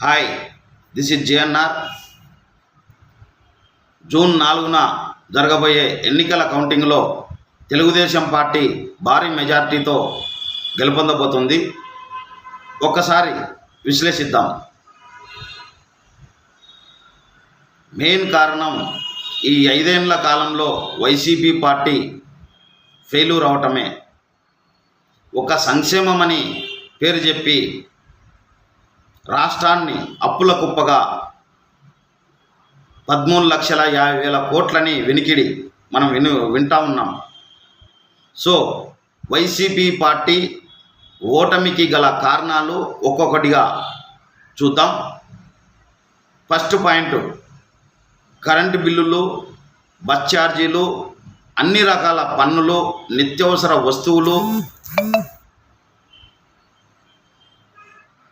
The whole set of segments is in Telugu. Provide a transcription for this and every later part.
Hi this is JNR June నాలుగున జరగబోయే ఎన్నికల కౌంటింగ్లో తెలుగుదేశం పార్టీ భారీ మెజార్టీతో గెలుపొందబోతుంది. ఒక్కసారి విశ్లేషిద్దాం. మెయిన్ కారణం ఈ ఐదేండ్ల కాలంలో వైసీపీ పార్టీ ఫెయిల్యూర్ అవటమే. ఒక సంక్షేమమని పేరు చెప్పి రాష్ట్రాన్ని అప్పుల కుప్పగా పదమూడు లక్షల యాభై వేల కోట్లని వెనికిడి మనం విను వింటా ఉన్నాం. సో వైసీపీ పార్టీ ఓటమికి గల కారణాలు ఒక్కొక్కటిగా చూద్దాం. ఫస్ట్ పాయింట్ కరెంటు బిల్లులు బస్ ఛార్జీలు అన్ని రకాల పన్నులు నిత్యవసర వస్తువులు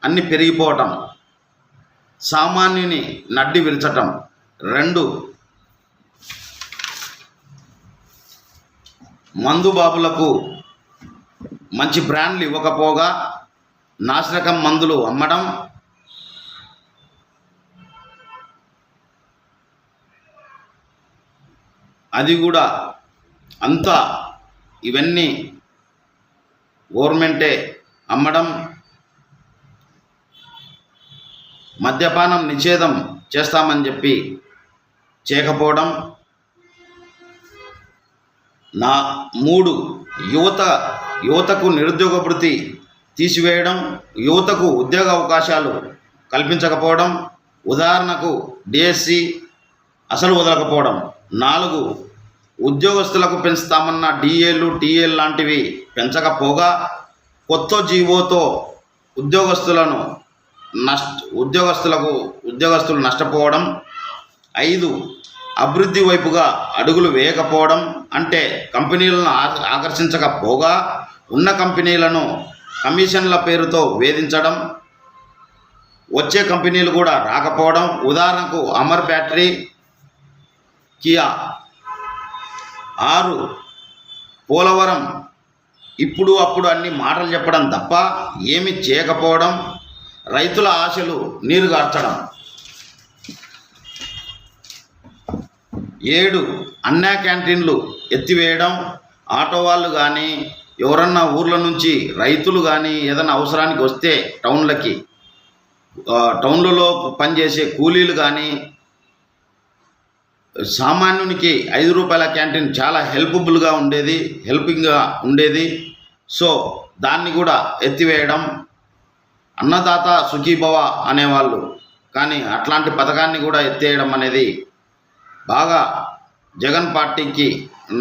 అన్ని పెరిగిపోవటం సామాన్యుని నడ్డి విరచటం రెండు మందుబాబులకు మంచి బ్రాండ్లు ఇవ్వకపోగా నాశరకం మందులు అమ్మడం అది కూడా అంతా ఇవన్నీ గవర్నమెంటే అమ్మడం మద్యపానం నిషేధం చేస్తామని చెప్పి చేయకపోవడం నా మూడు యువత యువతకు నిరుద్యోగ వృత్తి తీసివేయడం యువతకు ఉద్యోగ అవకాశాలు కల్పించకపోవడం ఉదాహరణకు డిఎస్సి అసలు వదలకపోవడం. నాలుగు ఉద్యోగస్తులకు పెంచుతామన్న డిఏలు టీఏలు లాంటివి పెంచకపోగా కొత్త జీవోతో ఉద్యోగస్తులను నష్ట ఉద్యోగస్తులకు ఉద్యోగస్తులు నష్టపోవడం ఐదు అభివృద్ధి వైపుగా అడుగులు వేయకపోవడం అంటే కంపెనీలను ఆ- ఆకర్షించకపోగా ఉన్న కంపెనీలను కమిషన్ల పేరుతో వేధించడం వచ్చే కంపెనీలు కూడా రాకపోవడం ఉదాహరణకు అమర్ బ్యాటరీ కియా. ఆరు పోలవరం ఇప్పుడు అప్పుడు అన్ని మాటలు చెప్పడం తప్ప ఏమి చేయకపోవడం రైతుల ఆశలు నీరుగార్చడం ఏడు అన్నా క్యాంటీన్లు ఎత్తివేయడం. ఆటో వాళ్ళు కానీ ఎవరన్నా ఊర్ల నుంచి రైతులు కానీ ఏదైనా అవసరానికి వస్తే టౌన్లకి టౌన్లలో పనిచేసే కూలీలు కానీ సామాన్యునికి ఐదు రూపాయల క్యాంటీన్ చాలా హెల్ప్ఫుల్గా ఉండేది హెల్పింగ్గా ఉండేది. సో దాన్ని కూడా ఎత్తివేయడం అన్నదాత సుఖీభవ అనేవాళ్ళు. కానీ అట్లాంటి పథకాన్ని కూడా ఎత్తేయడం అనేది బాగా జగన్ పార్టీకి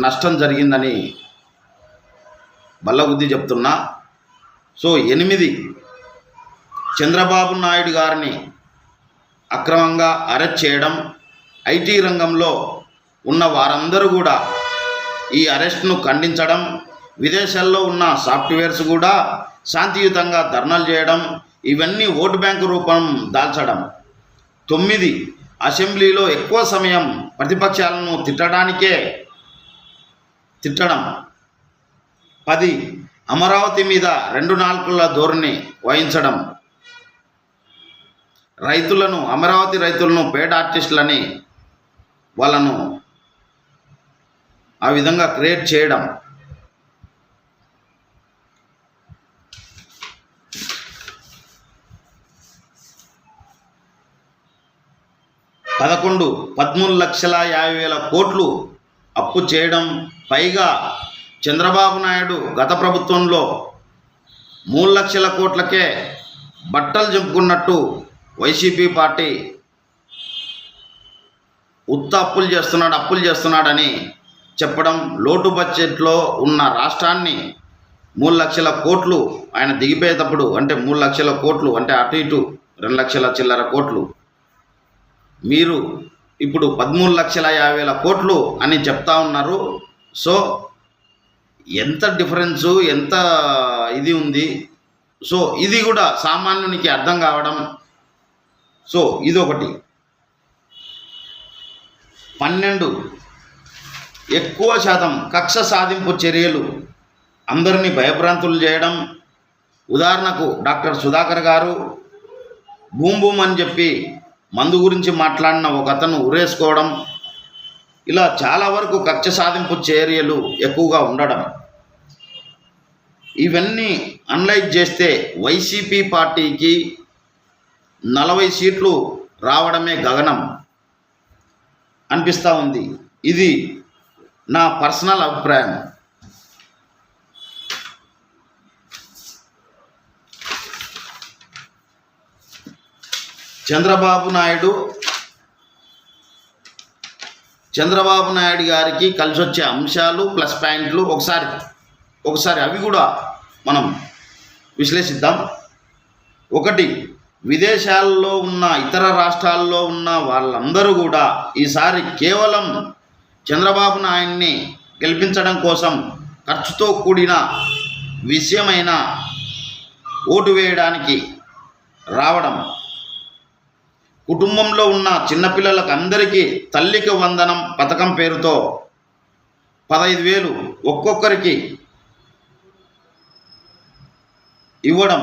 నష్టం జరిగిందని బల్లబుద్ధి చెప్తున్నా. సో ఎనిమిది చంద్రబాబు నాయుడు గారిని అక్రమంగా అరెస్ట్ చేయడం ఐటీ రంగంలో ఉన్న వారందరూ కూడా ఈ అరెస్ట్ను ఖండించడం విదేశాల్లో ఉన్న సాఫ్ట్వేర్స్ కూడా శాంతియుతంగా ధర్నాలు చేయడం ఇవన్నీ ఓటు బ్యాంకు రూపం దాల్చడం. తొమ్మిది అసెంబ్లీలో ఎక్కువ సమయం ప్రతిపక్షాలను తిట్టడానికే తిట్టడం. పది అమరావతి మీద రెండు నాలుగుల ధోరణి వహించడం. రైతులను అమరావతి రైతులను పేడ ఆర్టిస్టులని వాళ్ళను ఆ విధంగా క్రియేట్ చేయడం. పదకొండు పదమూడు లక్షల యాభై వేల కోట్లు అప్పు చేయడం పైగా చంద్రబాబు నాయుడు గత ప్రభుత్వంలో మూడు లక్షల కోట్లకే బట్టలు చెప్పుకున్నట్టు వైసీపీ పార్టీ ఉత్త అప్పులు చేస్తున్నాడు అప్పులు చేస్తున్నాడని చెప్పడం లోటు బడ్జెట్లో ఉన్న రాష్ట్రాన్ని మూడు లక్షల కోట్లు ఆయన దిగిపోయేటప్పుడు అంటే మూడు లక్షల కోట్లు అంటే అటు ఇటు రెండు లక్షల చిల్లర కోట్లు మీరు ఇప్పుడు పదమూడు లక్షల యాభై వేల కోట్లు అని చెప్తా ఉన్నారు. సో ఎంత డిఫరెన్సు ఎంత ఇది ఉంది? సో ఇది కూడా సామాన్యునికి అర్థం కావడం. సో ఇది ఒకటి. పన్నెండు. ఎక్కువ శాతం కక్ష సాధింపు చర్యలు అందరినీ భయభ్రాంతులు చేయడం. ఉదాహరణకు డాక్టర్ సుధాకర్ గారు బూమ్ బూమ్ అని చెప్పి మందు గురించి మాట్లాడిన ఒక అతను ఉరేసుకోవడం ఇలా చాలా వరకు కక్ష సాధింపు చర్యలు ఎక్కువగా ఉండడం. ఇవన్నీ అనలైజ్ చేస్తే వైసీపీ పార్టీకి నలభై సీట్లు రావడమే గగనం అనిపిస్తూ ఉంది. ఇది నా పర్సనల్ అభిప్రాయం. చంద్రబాబు నాయుడు చంద్రబాబు నాయుడు గారికి కలిసి వచ్చే అంశాలు ప్లస్ పాయింట్లు ఒకసారి ఒకసారి అవి కూడా మనం విశ్లేషిద్దాం. ఒకటి విదేశాల్లో ఉన్న ఇతర రాష్ట్రాల్లో ఉన్న వాళ్ళందరూ కూడా ఈసారి కేవలం చంద్రబాబు నాయుడిని గెలిపించడం కోసం ఖర్చుతో కూడిన విషయమైన ఓటు వేయడానికి రావడం కుటుంబంలో ఉన్న చిన్నపిల్లలకు అందరికీ తల్లికి వందనం పథకం పేరుతో పదహైదు వేలు ఒక్కొక్కరికి ఇవ్వడం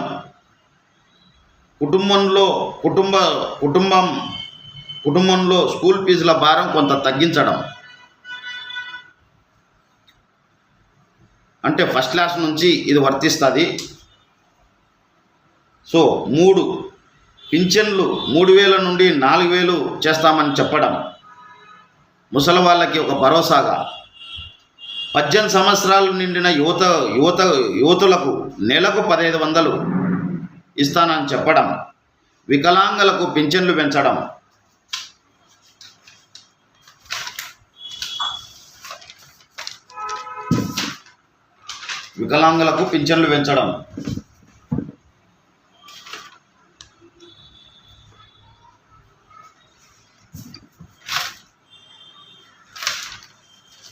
కుటుంబంలో కుటుంబ కుటుంబం కుటుంబంలో స్కూల్ ఫీజుల భారం కొంత తగ్గించడం. అంటే ఫస్ట్ క్లాస్ నుంచి ఇది వర్తిస్తుంది. సో మూడు పింఛన్లు మూడు వేల నుండి నాలుగు వేలు చేస్తామని చెప్పడం. ముసలి వాళ్ళకి ఒక భరోసాగా. పద్దెనిమిది సంవత్సరాలు నిండిన యువత యువత యువతులకు నెలకు పదహైదు వందలు ఇస్తానని చెప్పడం. వికలాంగులకు పింఛన్లు పెంచడం. వికలాంగులకు పింఛన్లు పెంచడం.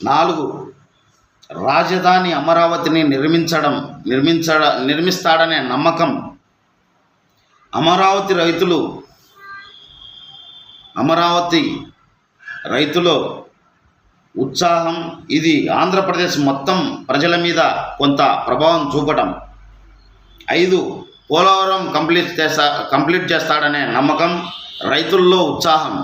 నాలుగు రాజధాని అమరావతిని నిర్మించడం నిర్మించడ నిర్మిస్తాడనే నమ్మకం అమరావతి రైతులు అమరావతి రైతులో ఉత్సాహం. ఇది ఆంధ్రప్రదేశ్ మొత్తం ప్రజల మీద కొంత ప్రభావం చూపటం. ఐదు పోలవరం కంప్లీట్ చేస్తా కంప్లీట్ చేస్తాడనే నమ్మకం రైతుల్లో ఉత్సాహం.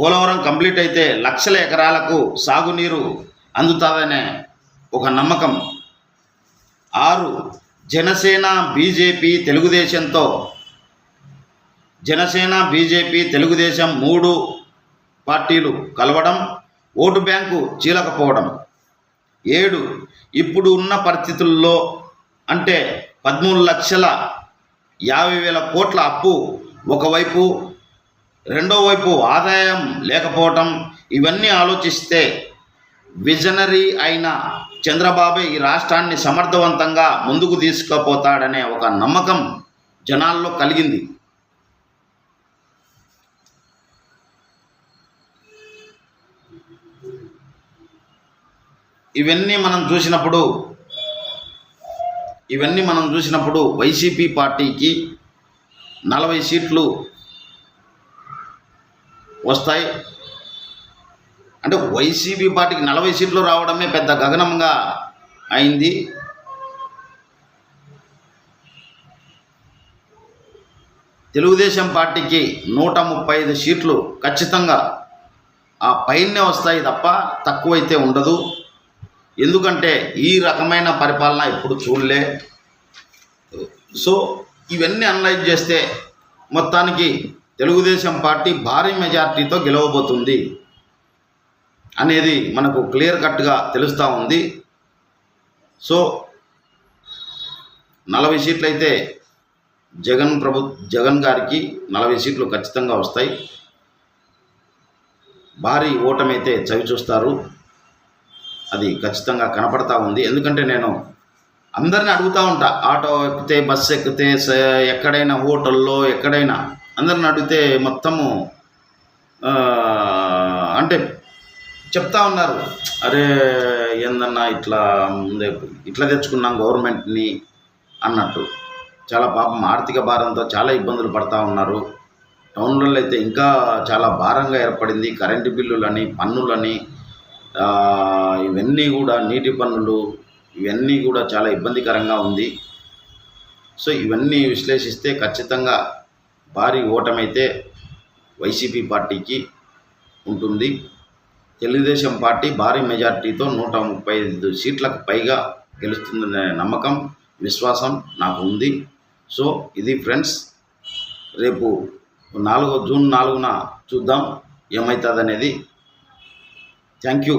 పోలవరం కంప్లీట్ అయితే లక్షల ఎకరాలకు సాగునీరు అందుతుందనే ఒక నమ్మకం. ఆరు జనసేన బీజేపీ తెలుగుదేశంతో జనసేన బీజేపీ తెలుగుదేశం మూడు పార్టీలు కలవడం ఓటు బ్యాంకు చీలకపోవడం. ఏడు ఇప్పుడు ఉన్న పరిస్థితుల్లో అంటే పదమూడు లక్షల యాభై వేల కోట్ల అప్పు ఒకవైపు రెండో వైపు ఆదాయం లేకపోవటం ఇవన్నీ ఆలోచిస్తే విజనరీ అయిన చంద్రబాబు ఈ రాష్ట్రాన్ని సమర్థవంతంగా ముందుకు తీసుకుపోతాడనే ఒక నమ్మకం జనాల్లో కలిగింది. ఇవన్నీ మనం చూసినప్పుడు ఇవన్నీ మనం చూసినప్పుడు వైసీపీ పార్టీకి నలభై సీట్లు వస్తాయి. అంటే వైసీపీ పార్టీకి నలభై సీట్లు రావడమే పెద్ద గగనంగా అయింది. తెలుగుదేశం పార్టీకి నూట ముప్పై ఐదు సీట్లు ఖచ్చితంగా ఆ పైనే వస్తాయి తప్ప తక్కువైతే ఉండదు. ఎందుకంటే ఈ రకమైన పరిపాలన ఎప్పుడు చూడలే. సో ఇవన్నీ అనలైజ్ చేస్తే మొత్తానికి తెలుగుదేశం పార్టీ భారీ మెజార్టీతో గెలవబోతుంది అనేది మనకు క్లియర్ కట్గా తెలుస్తూ ఉంది. సో నలభై సీట్లు అయితే జగన్ ప్రభు జగన్ గారికి నలభై సీట్లు ఖచ్చితంగా వస్తాయి. భారీ ఓటమైతే చవి చూస్తారు. అది ఖచ్చితంగా కనపడతా ఉంది. ఎందుకంటే నేను అందరిని అడుగుతూ ఉంటా ఆటో ఎక్కితే బస్సు ఎక్కితే ఎక్కడైనా హోటల్లో ఎక్కడైనా అందరిని అడిగితే మొత్తము అంటే చెప్తా ఉన్నారు. అరే ఏందన్నా ఇట్లా ముందే ఇట్లా తెచ్చుకున్నాం గవర్నమెంట్ని అన్నట్టు. చాలా పాపం ఆర్థిక భారంతో చాలా ఇబ్బందులు పడతా ఉన్నారు. టౌన్లలో అయితే ఇంకా చాలా భారంగా ఏర్పడింది. కరెంటు బిల్లులని పన్నులని ఇవన్నీ కూడా నీటి పన్నులు ఇవన్నీ కూడా చాలా ఇబ్బందికరంగా ఉంది. సో ఇవన్నీ విశ్లేషిస్తే ఖచ్చితంగా భారీ ఓటమైతే వైసీపీ పార్టీకి ఉంటుంది. తెలుగుదేశం పార్టీ భారీ మెజార్టీతో నూట ముప్పై ఐదు సీట్లకు పైగా గెలుస్తుందనే నమ్మకం విశ్వాసం నాకు ఉంది. సో ఇది ఫ్రెండ్స్ రేపు నాలుగో జూన్ నాలుగున చూద్దాం ఏమవుతుంది అనేది థ్యాంక్ యూ.